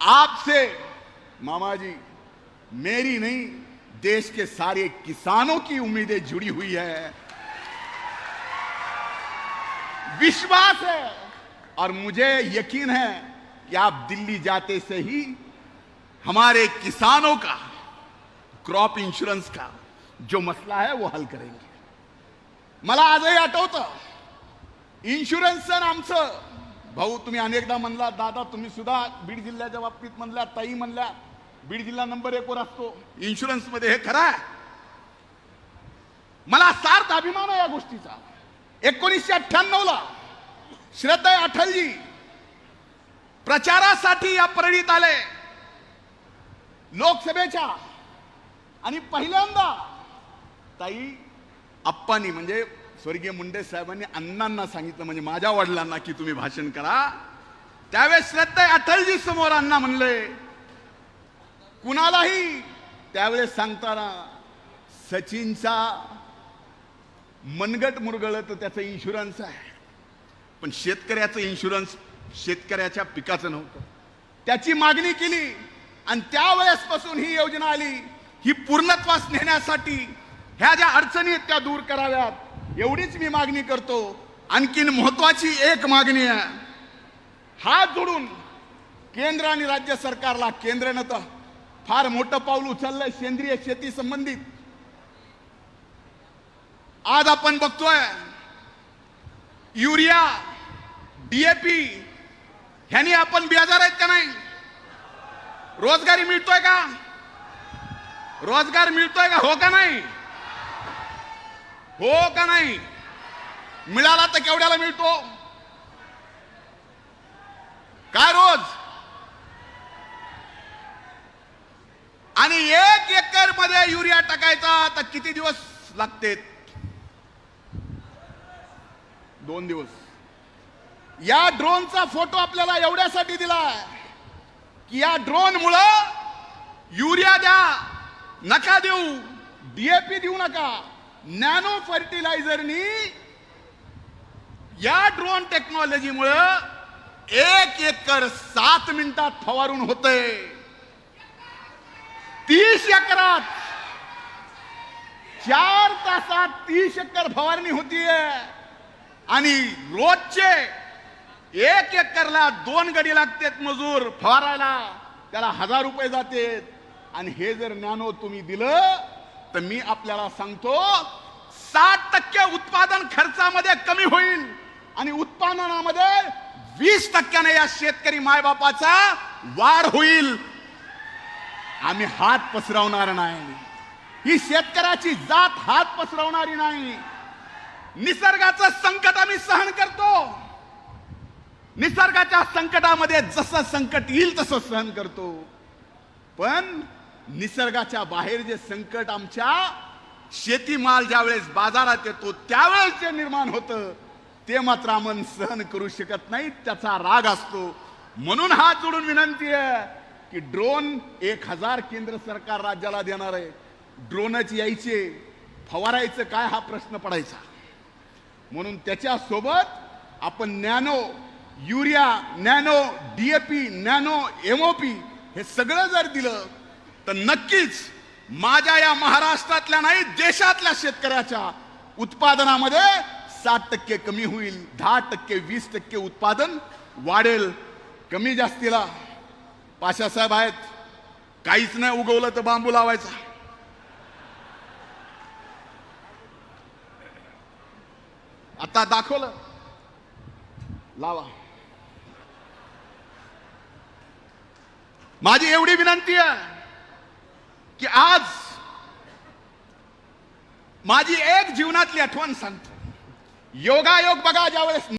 आपसे मामा जी मेरी नहीं, देश के सारे किसानों की उम्मीदें जुड़ी हुई है। विश्वास है और मुझे यकीन है कि आप दिल्ली जाते से ही हमारे किसानों का, क्रॉप इंश्योरेंस का जो मसला है वो हल करेंगे। मला आजही आठवतं इन्शुरन्स आमचं भाऊ तुम्ही अनेकदा म्हणला दादा तुम्ही सुद्धा बीड जिल्ह्याच्या बाबतीत म्हणल्या ताई म्हणल्या बीड जिल्हा नंबर एक वर असतो. इन्शुरन्समध्ये हे खरं आहे. मला सार्थ अभिमान आहे या गोष्टीचा. एकोणीसशे अठ्ठ्याण्णव ला श्रद्धा अठलजी प्रचारासाठी या परळीत आले. लोकसभेच्या. आणि पहिल्यांदा ताई अप्पानी म्हणजे स्वर्गीय मुंडे साहेबांनी अण्णांना सांगितलं म्हणजे माझ्या वडिलांना की तुम्ही भाषण करा. त्यावेळेस श्रद्धा अटलजी समोर अण्णा म्हणले कुणालाही? त्यावेळेस सांगताना सचिनचा मनगट मुरगळ तर त्याचं इन्शुरन्स आहे. पण शेतकऱ्याचं इन्शुरन्स शेतकऱ्याच्या पिकाचं नव्हतं. त्याची मागणी केली आणि त्यावेळेसपासून ही योजना आली. ही पूर्णत्वास नेण्यासाठी ह्या ज्या अडचणी आहेत त्या दूर कराव्यात. एवढीच मी मागणी करतो. आणखीन महत्वाची एक मागणी आहे. हात जोडून केंद्र आणि राज्य सरकारला केंद्रानं तर फार मोठं पाऊल उचललंय सेंद्रिय शेती संबंधित. आज आपण बघतोय युरिया डीएपी ह्यानी आपण बेजार आहेत का नाही? रोजगारी मिळतोय का? रोजगार मिळतोय का? हो का नाही? हो का नाही? मिळाला तर केवढ्याला मिळतो? काय रोज? आणि एक एकरमध्ये युरिया टाकायचा तर किती दिवस लागते? दोन दिवस. या ड्रोनचा फोटो आपल्याला एवढ्यासाठी दिला की या ड्रोन मुळे युरिया द्या नका देऊ डीएपी देऊ नका. नॅनो फर्टिलायझरनी या ड्रोन टेक्नॉलॉजीमुळं एक एकर सात मिनिटात फवारून होतंय. तीस एकरात चार तासात तीस एकर फवारणी होतीये. आणि रोजचे एक एकरला दोन गडी लागतात मजूर फवारायला. त्याला हजार रुपये जाते आणि हे जर नॅनो तुम्ही दिलं तर मी आपल्याला सांगतो साठ टक्के उत्पादन खर्चामध्ये कमी होईल आणि उत्पादनामध्ये वीस टक्क्याने या शेतकरी मायबापाचा वाढ होईल. आम्ही हात पसरवणार नाही. ही शेतकऱ्याची जात हात पसरवणारी नाही. निसर्गाचं संकट आम्ही सहन करतो. निसर्गाच्या संकटामध्ये जसं संकट येईल तसं सहन करतो. पण निसर्गाच्या बाहेर जे संकट आमच्या शेतीमाल ज्यावेळेस बाजारात येतो त्यावेळेस जे निर्माण होतं ते मात्र आपण सहन करू शकत नाही त्याचा राग असतो. म्हणून हा जोडून विनंती आहे की ड्रोन एक हजार केंद्र सरकार राज्याला देणार आहे. ड्रोनच यायचे फवारायचं काय हा प्रश्न पडायचा. म्हणून त्याच्यासोबत आपण nano urea nano DAP nano MOP हे सगळं जर दिलं तर नक्कीच माझ्या या महाराष्ट्रातल्या नाही देशातल्या शेतकऱ्याच्या उत्पादनामध्ये सात टक्के कमी होईल दहा टक्के वीस टक्के उत्पादन वाढेल. कमी जास्तीला पाशासाहेब आहेत. काहीच नाही उगवलं तर बांबू लावायचा. आता दाखवलं. लावा. माझी एवढी विनंती आहे. आज माझी एक जीवनातली आठवण सांगतो. योगायोग बघा ज्यावेळेस